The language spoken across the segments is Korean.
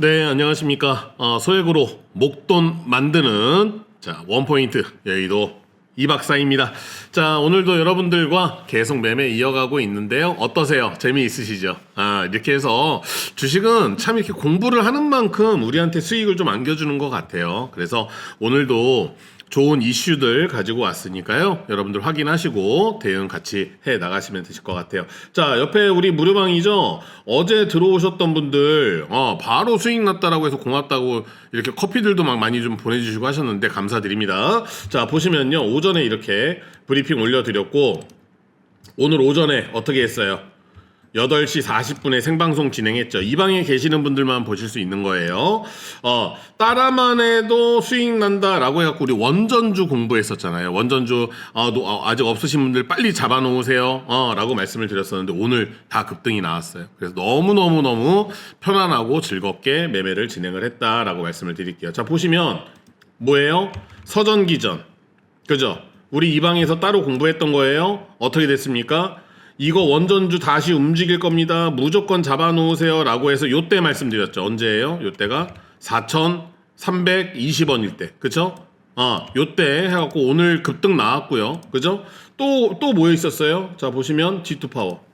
네, 안녕하십니까. 어, 소액으로 목돈 만드는 자 원포인트 여의도 이 박사입니다. 자, 오늘도 여러분들과 계속 매매 이어가고 있는데요. 어떠세요? 재미있으시죠? 아, 이렇게 해서 주식은 참 이렇게 공부를 하는 만큼 우리한테 수익을 좀 안겨주는 것 같아요. 그래서 오늘도 좋은 이슈들 가지고 왔으니까요. 여러분들 확인하시고 대응 같이 해 나가시면 되실 것 같아요. 자, 옆에 우리 무료방이죠. 어제 들어오셨던 분들, 어, 바로 수익 났다라고 해서 고맙다고 이렇게 커피들도 막 많이 좀 보내주시고 하셨는데 감사드립니다. 자, 보시면요. 오전에 이렇게 브리핑 올려드렸고, 오늘 오전에 어떻게 했어요? 8시 40분에 생방송 진행했죠. 이 방에 계시는 분들만 보실 수 있는 거예요. 어, 따라만 해도 수익 난다라고 해갖고 우리 원전주 공부했었잖아요. 원전주, 어, 노- 어, 아직 없으신 분들 빨리 잡아놓으세요. 어, 라고 말씀을 드렸었는데 오늘 다 급등이 나왔어요. 그래서 너무너무너무 편안하고 즐겁게 매매를 진행을 했다라고 말씀을 드릴게요. 자, 보시면 뭐예요? 서전기전. 그죠? 우리 이 방에서 따로 공부했던 거예요. 어떻게 됐습니까? 이거 원전주 다시 움직일 겁니다. 무조건 잡아놓으세요. 라고 해서 요때 말씀드렸죠. 언제예요? 요때가 4,320원일 때. 그쵸? 어, 요때 해갖고 오늘 급등 나왔고요. 그죠? 또, 또뭐 있었어요? 자, 보시면 G2 파워.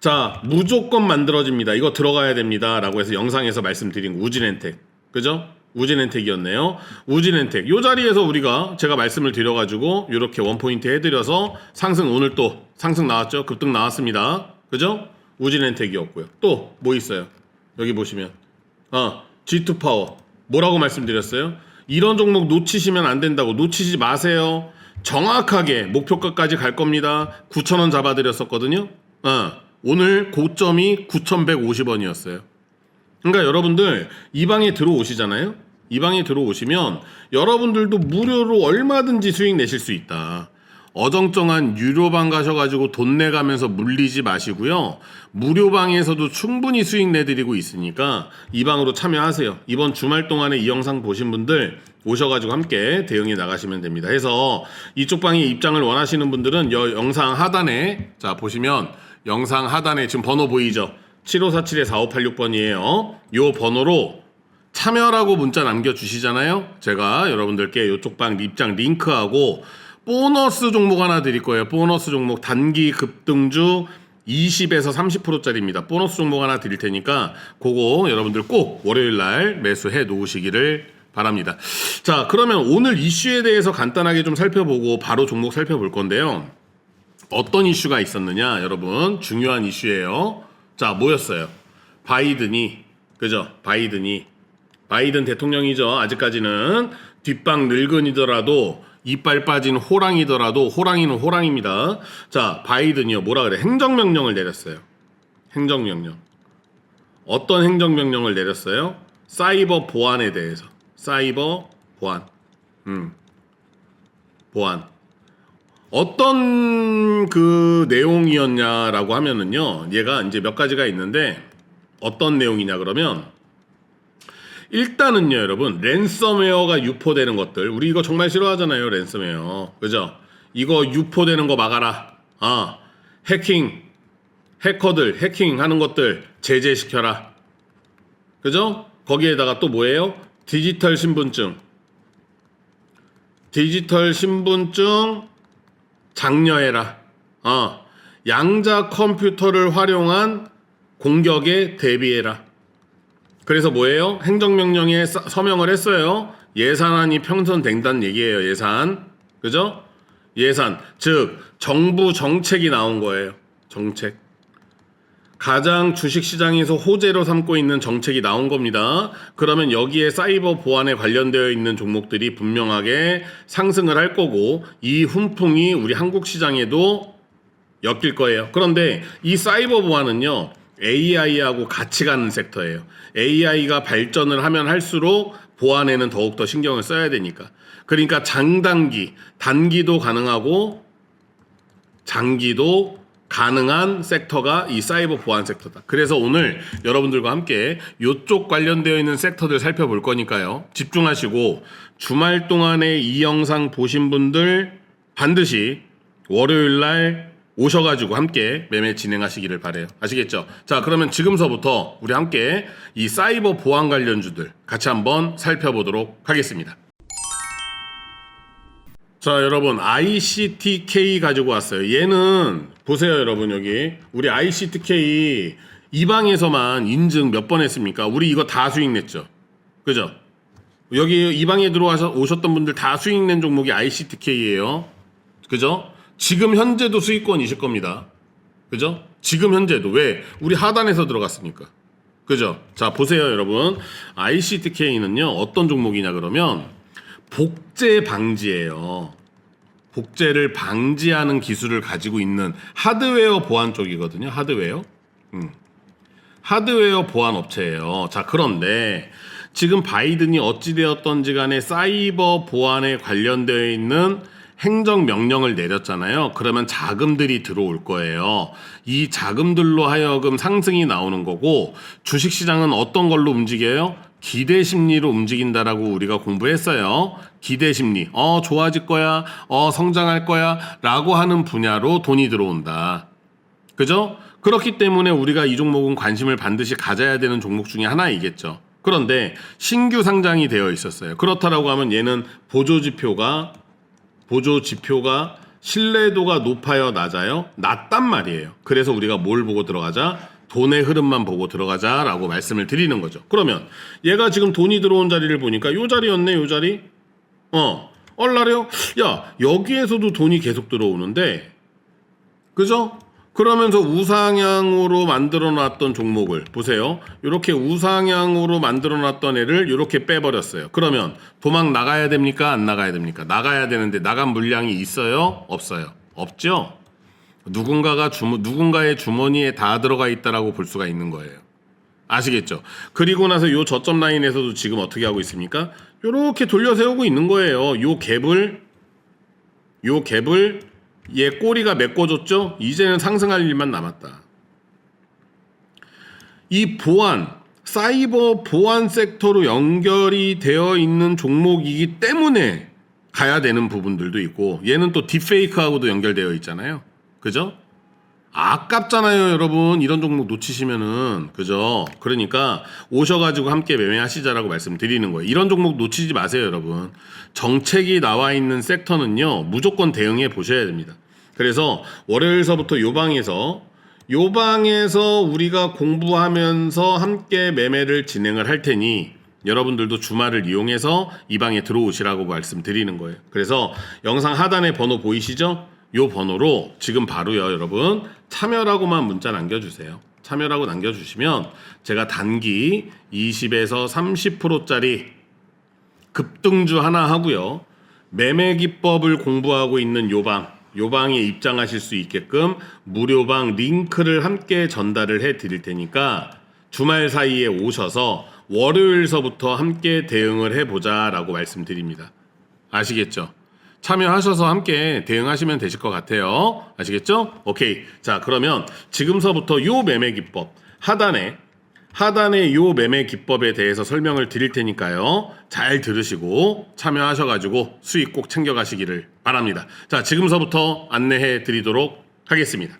자, 무조건 만들어집니다. 이거 들어가야 됩니다. 라고 해서 영상에서 말씀드린 우진엔텍. 그죠? 우진엔텍이었네요. 우진엔텍. 요 자리에서 우리가 제가 말씀을 드려가지고 이렇게 원포인트 해드려서 상승 오늘 또 상승 나왔죠? 급등 나왔습니다. 그죠? 우진엔텍이었고요. 또 뭐 있어요? 여기 보시면. 어, G2 파워. 뭐라고 말씀드렸어요? 이런 종목 놓치시면 안 된다고. 놓치지 마세요. 정확하게 목표가까지 갈 겁니다. 9,000원 잡아드렸었거든요. 어, 오늘 고점이 9,150원이었어요. 그러니까 여러분들 이 방에 들어오시잖아요. 이 방에 들어오시면 여러분들도 무료로 얼마든지 수익 내실 수 있다. 어정쩡한 유료방 가셔가지고 돈 내가면서 물리지 마시고요. 무료방에서도 충분히 수익 내드리고 있으니까 이 방으로 참여하세요. 이번 주말 동안에 이 영상 보신 분들 오셔가지고 함께 대응해 나가시면 됩니다. 해서 이쪽 방에 입장을 원하시는 분들은 여 영상 하단에 자 보시면 영상 하단에 지금 번호 보이죠? 7547-4586번이에요. 요 번호로 참여라고 문자 남겨주시잖아요. 제가 여러분들께 이쪽 방 입장 링크하고 보너스 종목 하나 드릴 거예요. 보너스 종목 단기 급등주 20에서 30%짜리입니다. 보너스 종목 하나 드릴 테니까 그거 여러분들 꼭 월요일 날 매수해 놓으시기를 바랍니다. 자, 그러면 오늘 이슈에 대해서 간단하게 좀 살펴보고 바로 종목 살펴볼 건데요. 어떤 이슈가 있었느냐, 여러분. 중요한 이슈예요. 자, 뭐였어요? 바이든이, 그죠? 바이든이, 바이든 대통령이죠. 아직까지는 뒷방 늙은이더라도 이빨 빠진 호랑이더라도 호랑이는 호랑입니다. 자, 바이든이요. 뭐라 그래? 행정명령을 내렸어요. 행정명령. 어떤 행정명령을 내렸어요? 사이버 보안에 대해서. 사이버 보안. 음. 보안. 어떤 그 내용이었냐라고 하면은요, 얘가 이제 몇 가지가 있는데, 어떤 내용이냐 그러면, 일단은요, 여러분, 랜섬웨어가 유포되는 것들, 우리 이거 정말 싫어하잖아요, 랜섬웨어. 그죠? 이거 유포되는 거 막아라. 아, 해킹, 해커들, 해킹 하는 것들 제재시켜라. 그죠? 거기에다가 또 뭐예요? 디지털 신분증. 디지털 신분증 장려해라. 어, 양자 컴퓨터를 활용한 공격에 대비해라. 그래서 뭐예요? 행정명령에 서- 서명을 했어요. 예산안이 편성된다는 얘기예요. 예산. 그죠? 예산. 즉, 정부 정책이 나온 거예요. 정책. 가장 주식시장에서 호재로 삼고 있는 정책이 나온 겁니다. 그러면 여기에 사이버 보안에 관련되어 있는 종목들이 분명하게 상승을 할 거고 이 훈풍이 우리 한국 시장에도 엮일 거예요. 그런데 이 사이버 보안은요. AI하고 같이 가는 섹터예요. AI가 발전을 하면 할수록 보안에는 더욱더 신경을 써야 되니까. 그러니까 장단기, 단기도 가능하고 장기도 가능한 섹터가 이 사이버 보안 섹터다. 그래서 오늘 여러분들과 함께 이쪽 관련되어 있는 섹터들 살펴볼 거니까요. 집중하시고 주말 동안에 이 영상 보신 분들 반드시 월요일 날 오셔가지고 함께 매매 진행하시기를 바래요. 아시겠죠? 자, 그러면 지금서부터 우리 함께 이 사이버 보안 관련주들 같이 한번 살펴보도록 하겠습니다. 자, 여러분, ICTK 가지고 왔어요. 얘는, 보세요, 여러분, 여기. 우리 ICTK 이 방에서만 인증 몇 번 했습니까? 우리 이거 다 수익 냈죠? 그죠? 여기 이 방에 들어와서 오셨던 분들 다 수익 낸 종목이 ICTK예요. 그죠? 지금 현재도 수익권이실 겁니다. 그죠? 지금 현재도 왜? 우리 하단에서 들어갔으니까. 그죠? 자, 보세요, 여러분. ICTK는요, 어떤 종목이냐 그러면 복제 방지예요. 복제를 방지하는 기술을 가지고 있는 하드웨어 보안 쪽이거든요. 하드웨어. 음. 하드웨어 보안 업체예요. 자, 그런데 지금 바이든이 어찌되었던지 간에 사이버 보안에 관련되어 있는 행정 명령을 내렸잖아요. 그러면 자금들이 들어올 거예요. 이 자금들로 하여금 상승이 나오는 거고 주식 시장은 어떤 걸로 움직여요? 기대 심리로 움직인다라고 우리가 공부했어요. 기대 심리. 어, 좋아질 거야. 어, 성장할 거야. 라고 하는 분야로 돈이 들어온다. 그죠? 그렇기 때문에 우리가 이 종목은 관심을 반드시 가져야 되는 종목 중에 하나이겠죠. 그런데 신규 상장이 되어 있었어요. 그렇다라고 하면 얘는 보조 지표가 보조 지표가 신뢰도가 높아요, 낮아요? 낮단 말이에요. 그래서 우리가 뭘 보고 들어가자? 돈의 흐름만 보고 들어가자라고 말씀을 드리는 거죠. 그러면 얘가 지금 돈이 들어온 자리를 보니까 요 자리였네, 요 자리. 어, 얼라려? 야, 여기에서도 돈이 계속 들어오는데 그죠? 그러면서 우상향으로 만들어 놨던 종목을 보세요. 이렇게 우상향으로 만들어 놨던 애를 이렇게 빼버렸어요. 그러면 도망 나가야 됩니까? 안 나가야 됩니까? 나가야 되는데 나간 물량이 있어요? 없어요? 없죠? 누군가가 주머, 누군가의 주머니에 다 들어가 있다라고 볼 수가 있는 거예요. 아시겠죠? 그리고 나서 요 저점 라인에서도 지금 어떻게 하고 있습니까? 요렇게 돌려 세우고 있는 거예요. 요 갭을 요 갭을 얘 꼬리가 메꿔줬죠? 이제는 상승할 일만 남았다. 이 보안, 사이버 보안 섹터로 연결이 되어 있는 종목이기 때문에 가야 되는 부분들도 있고 얘는 또 딥페이크하고도 연결되어 있잖아요. 그죠? 아깝잖아요, 여러분. 이런 종목 놓치시면은 그죠? 그러니까 오셔가지고 함께 매매하시자라고 말씀드리는 거예요. 이런 종목 놓치지 마세요, 여러분. 정책이 나와 있는 섹터는요 무조건 대응해 보셔야 됩니다. 그래서 월요일서부터 요 방에서 요 방에서 우리가 공부하면서 함께 매매를 진행을 할 테니 여러분들도 주말을 이용해서 이 방에 들어오시라고 말씀드리는 거예요. 그래서 영상 하단에 번호 보이시죠? 요 번호로 지금 바로요, 여러분. 참여라고만 문자 남겨주세요. 참여라고 남겨주시면 제가 단기 20에서 30%짜리 급등주 하나 하고요. 매매 기법을 공부하고 있는 요방, 요방에 입장하실 수 있게끔 무료방 링크를 함께 전달을 해 드릴 테니까 주말 사이에 오셔서 월요일서부터 함께 대응을 해보자 라고 말씀드립니다. 아시겠죠? 참여하셔서 함께 대응하시면 되실 것 같아요. 아시겠죠? 오케이. 자, 그러면 지금서부터 요 매매 기법 하단에 하단에 요 매매 기법에 대해서 설명을 드릴 테니까요. 잘 들으시고 참여하셔가지고 수익 꼭 챙겨가시기를 바랍니다. 자, 지금서부터 안내해 드리도록 하겠습니다.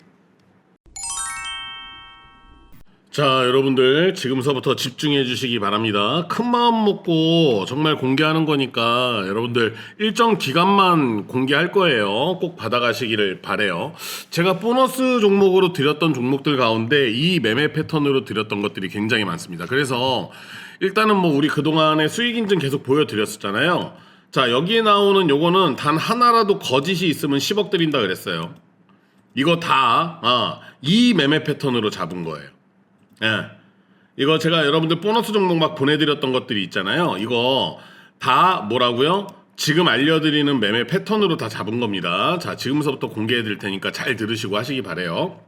자, 여러분들 지금서부터 집중해 주시기 바랍니다. 큰 마음 먹고 정말 공개하는 거니까 여러분들 일정 기간만 공개할 거예요. 꼭 받아가시기를 바래요. 제가 보너스 종목으로 드렸던 종목들 가운데 이 매매 패턴으로 드렸던 것들이 굉장히 많습니다. 그래서 일단은 뭐 우리 그동안에 수익 인증 계속 보여드렸었잖아요. 자, 여기에 나오는 요거는 단 하나라도 거짓이 있으면 10억 드린다 그랬어요. 이거 다, 아, 이 매매 패턴으로 잡은 거예요. 예. 이거 제가 여러분들 보너스 종목 막 보내드렸던 것들이 있잖아요. 이거 다 뭐라고요? 지금 알려드리는 매매 패턴으로 다 잡은 겁니다. 자, 지금서부터 공개해 드릴 테니까 잘 들으시고 하시기 바래요.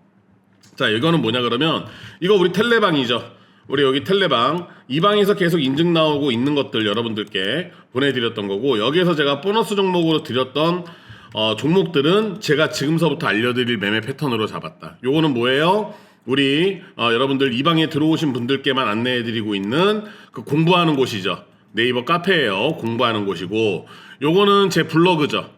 자, 이거는 뭐냐 그러면 이거 우리 텔레방이죠. 우리 여기 텔레방 이 방에서 계속 인증 나오고 있는 것들 여러분들께 보내드렸던 거고 여기에서 제가 보너스 종목으로 드렸던 어, 종목들은 제가 지금서부터 알려드릴 매매 패턴으로 잡았다. 요거는 뭐예요? 우리 어, 여러분들 이 방에 들어오신 분들께만 안내해드리고 있는 그 공부하는 곳이죠. 네이버 카페예요. 공부하는 곳이고 요거는 제 블로그죠.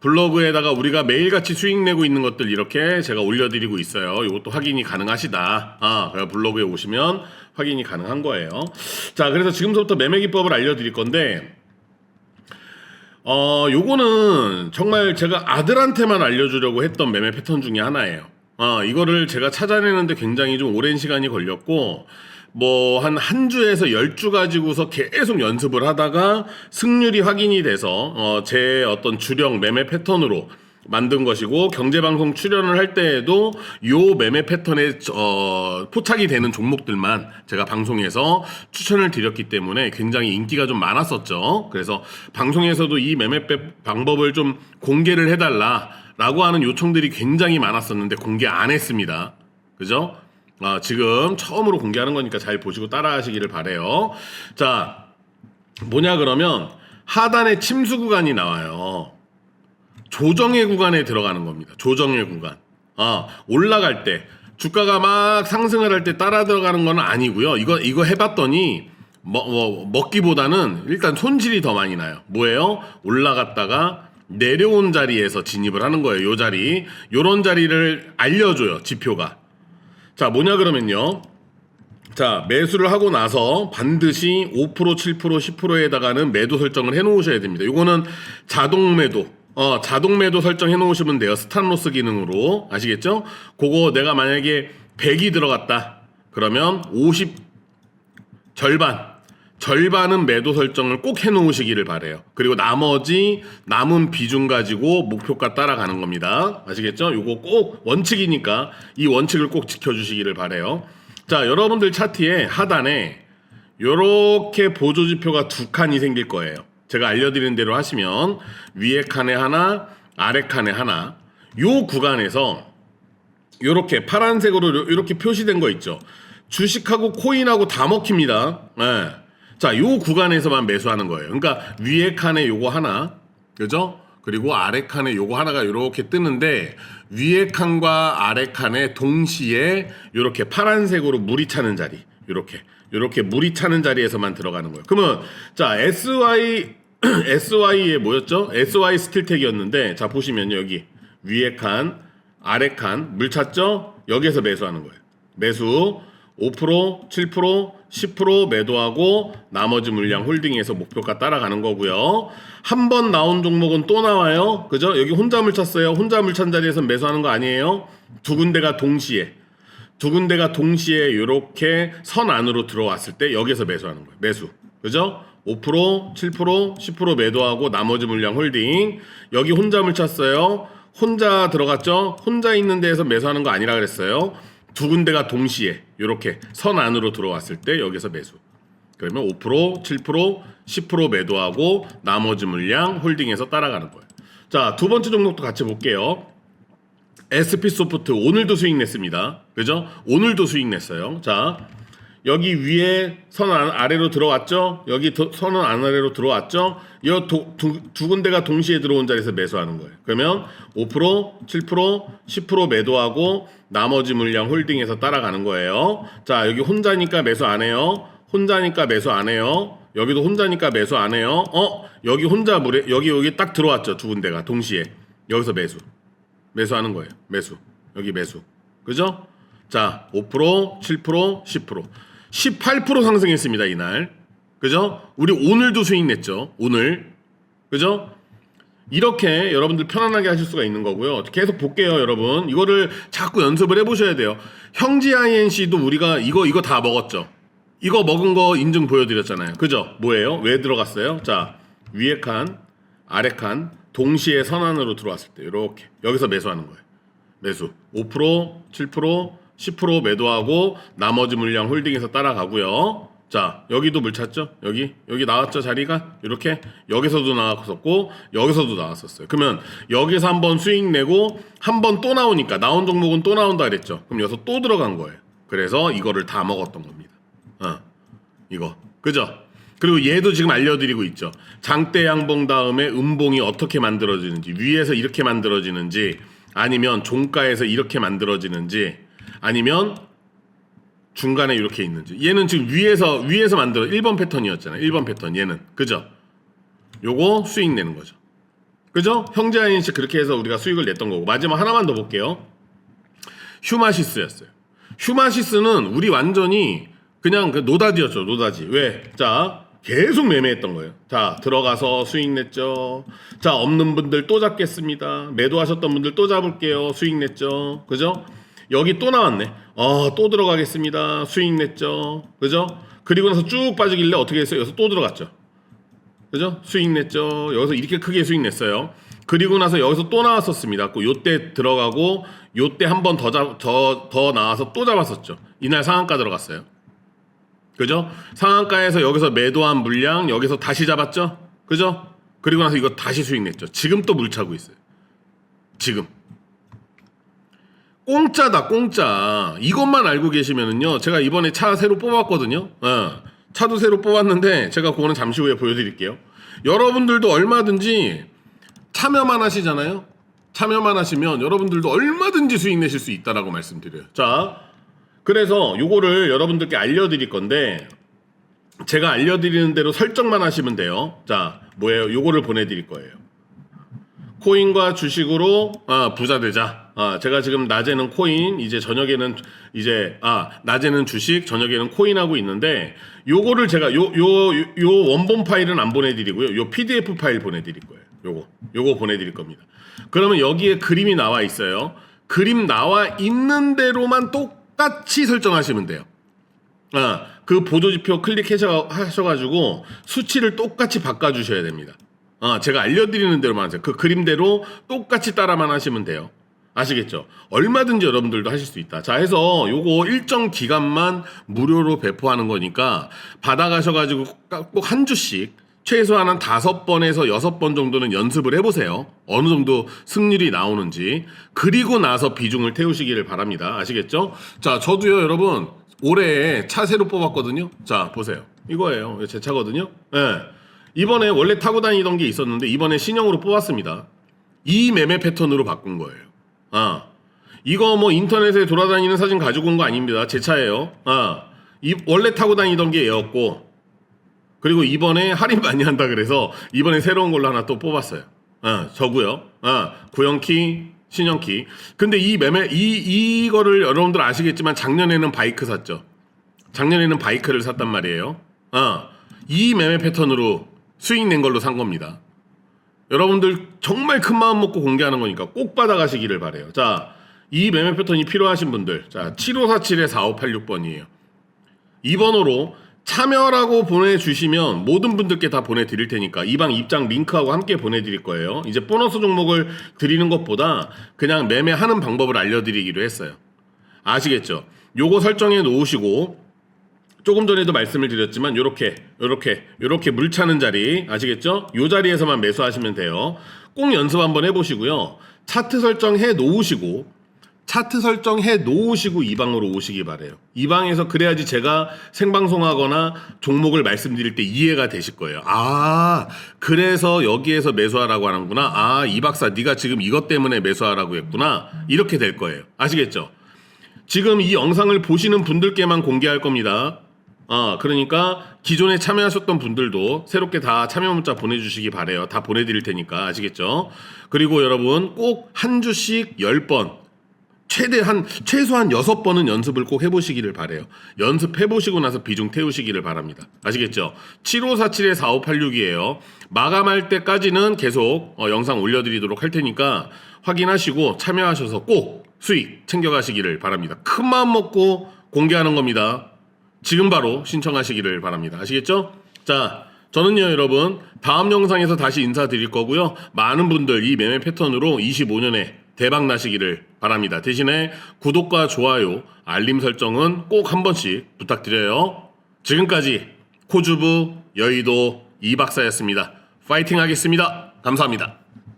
블로그에다가 우리가 매일같이 수익 내고 있는 것들 이렇게 제가 올려드리고 있어요. 이것도 확인이 가능하시다. 아, 블로그에 오시면 확인이 가능한 거예요. 자, 그래서 지금부터 매매 기법을 알려드릴 건데, 어, 요거는 정말 제가 아들한테만 알려주려고 했던 매매 패턴 중에 하나예요. 아, 이거를 제가 찾아내는데 굉장히 좀 오랜 시간이 걸렸고, 뭐, 한, 한 주에서 열 주 가지고서 계속 연습을 하다가 승률이 확인이 돼서, 어, 제 어떤 주력 매매 패턴으로 만든 것이고, 경제방송 출연을 할 때에도 요 매매 패턴에, 어, 포착이 되는 종목들만 제가 방송에서 추천을 드렸기 때문에 굉장히 인기가 좀 많았었죠. 그래서 방송에서도 이 매매 빼- 방법을 좀 공개를 해달라. 라고 하는 요청들이 굉장히 많았었는데 공개 안 했습니다. 그죠? 아, 지금 처음으로 공개하는 거니까 잘 보시고 따라 하시기를 바래요. 자, 뭐냐 그러면 하단에 침수 구간이 나와요. 조정의 구간에 들어가는 겁니다. 조정의 구간. 아, 올라갈 때 주가가 막 상승을 할 때 따라 들어가는 건 아니고요. 이거 이거 해봤더니 뭐, 뭐, 먹기보다는 일단 손실이 더 많이 나요. 뭐예요? 올라갔다가 내려온 자리에서 진입을 하는 거예요. 요 자리. 요런 자리를 알려줘요. 지표가. 자, 뭐냐 그러면요. 자, 매수를 하고 나서 반드시 5%, 7%, 10%에다가는 매도 설정을 해 놓으셔야 됩니다. 요거는 자동 매도. 어, 자동 매도 설정해 놓으시면 돼요. 스탄로스 기능으로. 아시겠죠? 그거 내가 만약에 100이 들어갔다. 그러면 50 절반 절반은 매도 설정을 꼭 해 놓으시기를 바래요. 그리고 나머지 남은 비중 가지고 목표가 따라가는 겁니다. 아시겠죠? 요거 꼭 원칙이니까 이 원칙을 꼭 지켜 주시기를 바래요. 자, 여러분들 차트에 하단에 요렇게 보조 지표가 두 칸이 생길 거예요. 제가 알려드린 대로 하시면 위에 칸에 하나, 아래 칸에 하나. 요 구간에서 요렇게 파란색으로 요- 요렇게 표시된 거 있죠. 주식하고 코인하고 다 먹힙니다. 예. 자, 요 구간에서만 매수하는 거예요. 그러니까 위에 칸에 요거 하나, 그죠? 그리고 아래 칸에 요거 하나가 요렇게 뜨는데 위에 칸과 아래 칸에 동시에 요렇게 파란색으로 물이 차는 자리, 요렇게 요렇게 물이 차는 자리에서만 들어가는 거예요. 그러면 자, SY SY에 뭐였죠? SY 스틸텍이었는데 자 보시면 여기 위에 칸, 아래 칸 물 찼죠? 여기에서 매수하는 거예요. 매수 5%, 7%, 10% 매도하고 나머지 물량 홀딩해서 목표가 따라가는 거고요. 한 번 나온 종목은 또 나와요. 그죠? 여기 혼자 물 찼어요. 혼자 물찬 자리에서 매수하는 거 아니에요? 두 군데가 동시에 두 군데가 동시에 이렇게 선 안으로 들어왔을 때 여기서 매수하는 거예요. 매수. 그죠? 5%, 7%, 10% 매도하고 나머지 물량 홀딩. 여기 혼자 물 찼어요. 혼자 들어갔죠? 혼자 있는 데에서 매수하는 거 아니라 그랬어요. 두 군데가 동시에 이렇게 선 안으로 들어왔을 때 여기서 매수. 그러면 5%, 7%, 10% 매도하고 나머지 물량 홀딩해서 따라가는 거예요. 자, 두 번째 종목도 같이 볼게요. SP 소프트 오늘도 수익 냈습니다. 그죠? 오늘도 수익 냈어요. 자, 여기 위에 선 안- 아래로 들어왔죠? 여기 도- 선은 아래로 들어왔죠? 이 두, 두 군데가 동시에 들어온 자리에서 매수하는 거예요. 그러면 5%, 7%, 10% 매도하고 나머지 물량 홀딩해서 따라가는 거예요. 자, 여기 혼자니까 매수 안 해요. 혼자니까 매수 안 해요. 여기도 혼자니까 매수 안 해요. 어? 여기 혼자 물에 여기 여기 딱 들어왔죠. 두 군데가 동시에. 여기서 매수. 매수하는 거예요. 매수. 여기 매수. 그죠? 자, 5%, 7%, 10%. 18% 상승했습니다, 이날. 그죠? 우리 오늘도 수익 냈죠. 오늘. 그죠? 이렇게 여러분들 편안하게 하실 수가 있는 거고요. 계속 볼게요, 여러분. 이거를 자꾸 연습을 해보셔야 돼요. 형지 INC도 우리가 이거, 이거 다 먹었죠. 이거 먹은 거 인증 보여드렸잖아요. 그죠? 뭐예요? 왜 들어갔어요? 자, 위에 칸, 아래 칸, 동시에 선안으로 들어왔을 때, 이렇게. 여기서 매수하는 거예요. 매수. 5%, 7%, 10% 매도하고 나머지 물량 홀딩해서 따라가고요. 자, 여기도 물 찼죠? 여기 여기 나왔죠 자리가 이렇게 여기서도 나왔었고 여기서도 나왔었어요. 그러면 여기서 한번 수익 내고 한 번 또 나오니까 나온 종목은 또 나온다 그랬죠. 그럼 여기서 또 들어간 거예요. 그래서 이거를 다 먹었던 겁니다. 어, 이거 그죠? 그리고 얘도 지금 알려드리고 있죠. 장대 양봉 다음에 음봉이 어떻게 만들어지는지 위에서 이렇게 만들어지는지 아니면 종가에서 이렇게 만들어지는지 아니면 중간에 이렇게 있는지 얘는 지금 위에서 위에서 만들어 1번 패턴이었잖아요 1번 패턴 얘는 그죠 요거 수익 내는 거죠 그죠? 형제 하인씩 그렇게 해서 우리가 수익을 냈던 거고 마지막 하나만 더 볼게요. 휴마시스였어요. 휴마시스는 우리 완전히 그냥 그 노다지였죠. 노다지. 왜? 자 계속 매매했던 거예요. 자 들어가서 수익 냈죠. 자 없는 분들 또 잡겠습니다. 매도하셨던 분들 또 잡을게요. 수익 냈죠. 그죠? 여기 또 나왔네. 어, 또 들어가겠습니다. 수익 냈죠. 그죠? 그리고 나서 쭉 빠지길래 어떻게 했어요? 여기서 또 들어갔죠. 그죠? 수익 냈죠. 여기서 이렇게 크게 수익 냈어요. 그리고 나서 여기서 또 나왔었습니다. 그 요때 들어가고 요때 한 번 더 잡, 더, 더 나와서 또 잡았었죠. 이날 상한가 들어갔어요. 그죠? 상한가에서 여기서 매도한 물량 여기서 다시 잡았죠? 그죠? 그리고 나서 이거 다시 수익 냈죠. 지금 또 물 차고 있어요. 지금. 공짜다 공짜. 이것만 알고 계시면은요 제가 이번에 차 새로 뽑았거든요. 어, 차도 새로 뽑았는데 제가 그거는 잠시 후에 보여드릴게요. 여러분들도 얼마든지 참여만 하시잖아요. 참여만 하시면 여러분들도 얼마든지 수익 내실 수 있다라고 말씀드려요. 자 그래서 요거를 여러분들께 알려드릴 건데 제가 알려드리는 대로 설정만 하시면 돼요. 자 뭐예요? 요거를 보내드릴 거예요. 코인과 주식으로 아, 부자 되자. 아, 제가 지금 낮에는 코인, 이제 저녁에는 이제 아 낮에는 주식, 저녁에는 코인 하고 있는데 요거를 제가 요 요 요 원본 파일은 안 보내 드리고요. 요 PDF 파일 보내 드릴 거예요. 요거 요거 보내 드릴 겁니다. 그러면 여기에 그림이 나와 있어요. 그림 나와 있는 대로만 똑같이 설정하시면 돼요. 아, 그 보조지표 클릭하셔 가지고 수치를 똑같이 바꿔 주셔야 됩니다. 아, 제가 알려드리는 대로만 하세요. 그 그림대로 똑같이 따라만 하시면 돼요. 아시겠죠? 얼마든지 여러분들도 하실 수 있다. 자, 해서 요거 일정 기간만 무료로 배포하는 거니까 받아가셔가지고 꼭 한 주씩 최소한 한 다섯 번에서 여섯 번 정도는 연습을 해보세요. 어느 정도 승률이 나오는지. 그리고 나서 비중을 태우시기를 바랍니다. 아시겠죠? 자, 저도요, 여러분, 올해 차 새로 뽑았거든요. 자, 보세요. 이거예요. 이거 제 차거든요. 예. 이번에 원래 타고 다니던 게 있었는데, 이번에 신형으로 뽑았습니다. 이 매매 패턴으로 바꾼 거예요. 아. 이거 뭐 인터넷에 돌아다니는 사진 가지고 온 거 아닙니다. 제 차예요. 아. 이 원래 타고 다니던 게 얘였고, 그리고 이번에 할인 많이 한다 그래서 이번에 새로운 걸로 하나 또 뽑았어요. 아, 저고요. 아, 구형키, 신형키. 근데 이 매매 이 이거를 여러분들 아시겠지만 작년에는 바이크 샀죠. 작년에는 바이크를 샀단 말이에요. 아, 이 매매 패턴으로 수익 낸 걸로 산 겁니다. 여러분들 정말 큰 마음 먹고 공개하는 거니까 꼭 받아가시기를 바래요. 자, 이 매매 패턴이 필요하신 분들, 자, 7547에 4586번이에요. 이 번호로 참여라고 보내주시면 모든 분들께 다 보내드릴 테니까 이방 입장 링크하고 함께 보내드릴 거예요. 이제 보너스 종목을 드리는 것보다 그냥 매매하는 방법을 알려드리기로 했어요. 아시겠죠? 요거 설정해 놓으시고 조금 전에도 말씀을 드렸지만 요렇게 요렇게 요렇게 물 차는 자리 아시겠죠? 요 자리에서만 매수하시면 돼요. 꼭 연습 한번 해보시고요. 차트 설정해 놓으시고 차트 설정해 놓으시고 이 방으로 오시기 바래요. 이 방에서 그래야지 제가 생방송하거나 종목을 말씀드릴 때 이해가 되실 거예요. 아, 그래서 여기에서 매수하라고 하는구나. 아, 이 박사 네가 지금 이것 때문에 매수하라고 했구나. 이렇게 될 거예요. 아시겠죠? 지금 이 영상을 보시는 분들께만 공개할 겁니다. 아, 그러니까 기존에 참여하셨던 분들도 새롭게 다 참여 문자 보내주시기 바래요. 다 보내드릴 테니까 아시겠죠? 그리고 여러분 꼭 한 주씩 10번 최대 한 최소한 여섯 번은 연습을 꼭 해보시기를 바래요. 연습해 보시고 나서 비중 태우시기를 바랍니다. 아시겠죠? 7547에 4586이에요. 마감할 때까지는 계속 어, 영상 올려드리도록 할 테니까 확인하시고 참여하셔서 꼭 수익 챙겨가시기를 바랍니다. 큰 마음 먹고 공개하는 겁니다. 지금 바로 신청하시기를 바랍니다. 아시겠죠? 자, 저는요, 여러분, 다음 영상에서 다시 인사드릴 거고요. 많은 분들 이 매매 패턴으로 25년에 대박 나시기를 바랍니다. 대신에 구독과 좋아요, 알림 설정은 꼭 한 번씩 부탁드려요. 지금까지 코주부 여의도 이 박사였습니다. 파이팅 하겠습니다. 감사합니다.